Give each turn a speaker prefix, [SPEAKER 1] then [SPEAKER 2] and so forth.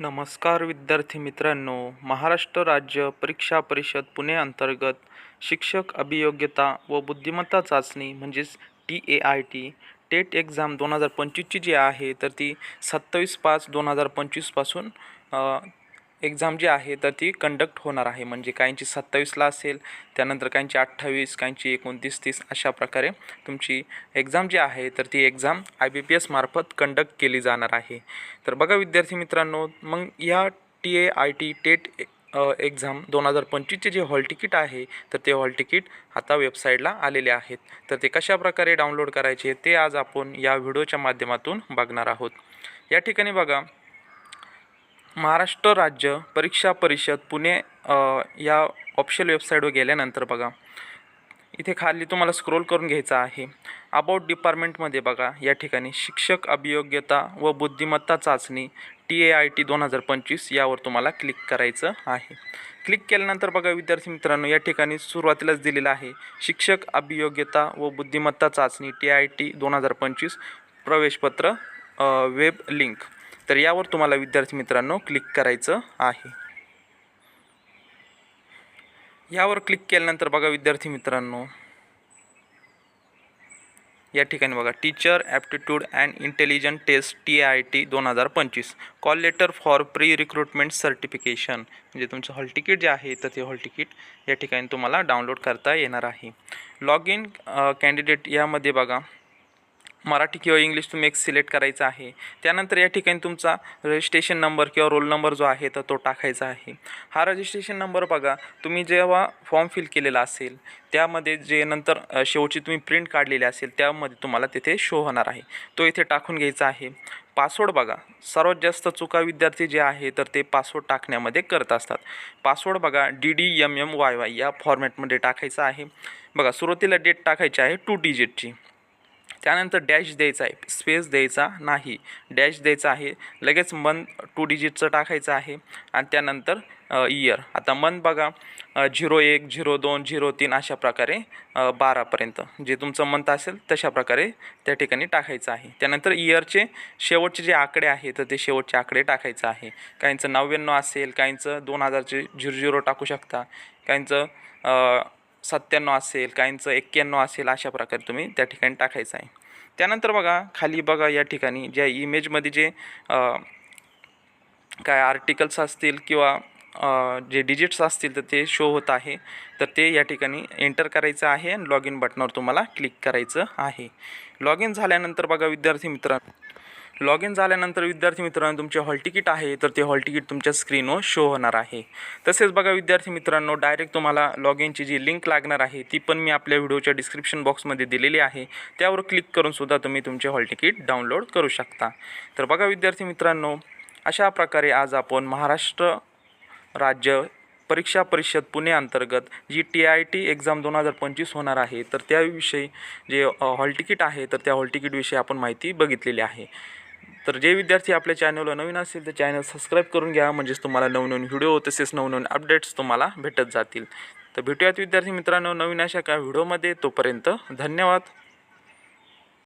[SPEAKER 1] नमस्कार विद्यार्थी मित्रांनो महाराष्ट्र राज्य परीक्षा परिषद पुणे अंतर्गत शिक्षक अभियोग्यता व बुद्धिमत्ता चाचणी म्हणजेच T A I T TET exam दोन हजार पंचवीसची जी आहे तर ती सत्तावीस पाच दोन हजार पंचवीसपासून एक्झाम जी आहे तर ती कंडक्ट होणार आहे. म्हणजे काहींची सत्तावीसला असेल त्यानंतर काहींची अठ्ठावीस काहींची एकोणतीस तीस अशा प्रकारे तुमची एक्झाम जी आहे तर ती एक्झाम आय बी पी एसमार्फत कंडक्ट केली जाणार आहे. तर बघा विद्यार्थी मित्रांनो मग या T A I T TET exam दोन हजार पंचवीसचे जे हॉल तिकीट आहे तर ते हॉल तिकीट आता वेबसाईटला आलेले आहेत. तर ते कशा प्रकारे डाउनलोड करायचे ते आज आपण या व्हिडिओच्या माध्यमातून बघणार आहोत. या ठिकाणी बघा महाराष्ट्र राज्य परीक्षा परिषद पुणे या ऑफिशियल वेबसाईटवर गेल्यानंतर बघा. इथे खाली तुम्हाला स्क्रोल करून घ्यायचा आहे. अबाउट डिपार्टमेंटमध्ये बघा या ठिकाणी शिक्षक अभियोग्यता व बुद्धिमत्ता चाचणी टी ए आय टी दोन हजार पंचवीस यावर तुम्हाला क्लिक करायचं आहे. क्लिक केल्यानंतर बघा विद्यार्थी मित्रांनो या ठिकाणी सुरुवातीलाच दिलेलं आहे. शिक्षक अभियोग्यता व बुद्धिमत्ता चाचणी टी आय टी दोन हजार पंचवीस प्रवेशपत्र वेब लिंक तर यावर तुम्हाला विद्यार्थी मित्रांनो क्लिक करायचं आहे. यावर क्लिक केल्यानंतर बघा विद्यार्थी मित्रांनो. या ठिकाणी बघा teacher aptitude and intelligent test T I T दोन हजार पंचवीस. Call letter for pre recruitment certification म्हणजे तुमचं हॉल तिकीट जे आहे तर ते हॉल तिकीट या ठिकाणी तुम्हाला डाउनलोड करता येणार आहे. लॉग इन कॅन्डिडेट यामध्ये बघा. मराठी किंवा इंग्लिश तुम्ही एक सिलेक्ट करायचा आहे. त्यानंतर या ठिकाणी तुमचा रजिस्ट्रेशन नंबर किंवा रोल नंबर जो आहे तर तो टाकायचा आहे. हा रजिस्ट्रेशन नंबर बघा तुम्ही जेव्हा फॉर्म फिल केलेला असेल त्यामध्ये जे नंतर शेवटची तुम्ही प्रिंट काढलेली असेल त्यामध्ये तुम्हाला तिथे शो होणार आहे. तो इथे टाकून घ्यायचा आहे. पासवर्ड बघा सर्वात जास्त चुका विद्यार्थी जे आहे तर ते पासवर्ड टाकण्यामध्ये करत असतात. पासवर्ड बघा D D M M Y Y या फॉर्मॅटमध्ये टाकायचा आहे. बघा सुरुवातीला डेट टाकायची आहे टू डिजिटची त्यानंतर डॅश द्यायचा आहे. स्पेस द्यायचा नाही. डॅश द्यायचा आहे. लगेच मंथ टू डिजिटचं टाकायचं आहे. आणि त्यानंतर इयर. आता मंथ बघा झिरो एक झिरो दोन झिरो तीन अशा प्रकारे बारापर्यंत जे तुमचं मंथ असेल तशा प्रकारे त्या ठिकाणी टाकायचं आहे. त्यानंतर इयरचे शेवटचे जे आकडे आहे तर ते शेवटचे आकडे टाकायचं आहे. काहींचं नव्याण्णव असेल काहींचं दोन हजारचे झिरो झिरो टाकू शकता. काहींचं सत्त्याण्णव असेल काहींचं एक्क्याण्णव असेल अशा प्रकारे तुम्ही त्या ठिकाणी टाकायचं आहे. त्यानंतर बघा खाली बघा या ठिकाणी ज्या इमेजमध्ये जे काय आर्टिकल्स असतील किंवा जे डिजिट्स असतील तर ते शो होत आहे. तर ते या ठिकाणी एंटर करायचं आहे आणि लॉग इन बटनावर तुम्हाला क्लिक करायचं आहे. लॉग इन झाल्यानंतर बघा विद्यार्थी मित्रांनो लॉग इन झाल्यानंतर विद्यार्थी मित्रांनो तुमचे हॉल तिकीट आहे तर ते हॉल तिकीट तुमच्या स्क्रीनवर शो होणार आहे. तसेच बघा विद्यार्थी मित्रांनो डायरेक्ट तुम्हाला लॉग इनची जी लिंक लागणार आहे ती पण मी आपल्या व्हिडिओच्या डिस्क्रिप्शन बॉक्समध्ये दिलेली आहे. त्यावर क्लिक करून सुद्धा तुम्ही तुमचे हॉल तिकीट डाउनलोड करू शकता. तर बघा विद्यार्थी मित्रांनो अशा प्रकारे आज आपण महाराष्ट्र राज्य परीक्षा परिषद पुणे अंतर्गत जी टी आय टी एक्झाम दोन हजार पंचवीस होणार आहे तर त्याविषयी जे हॉल तिकीट आहे तर त्या हॉल तिकीटविषयी आपण माहिती बघितलेली आहे. तर जे विद्यार्थी आपल्या चॅनलला नवीन असतील तर चॅनल सबस्क्राईब करून घ्या. म्हणजेच तुम्हाला नवनवीन व्हिडिओ तसेच नवनवीन अपडेट्स तुम्हाला भेटत जातील. तर भेटूयात विद्यार्थी मित्रांनो नवीन अशा काय व्हिडिओमध्ये तोपर्यंत धन्यवाद.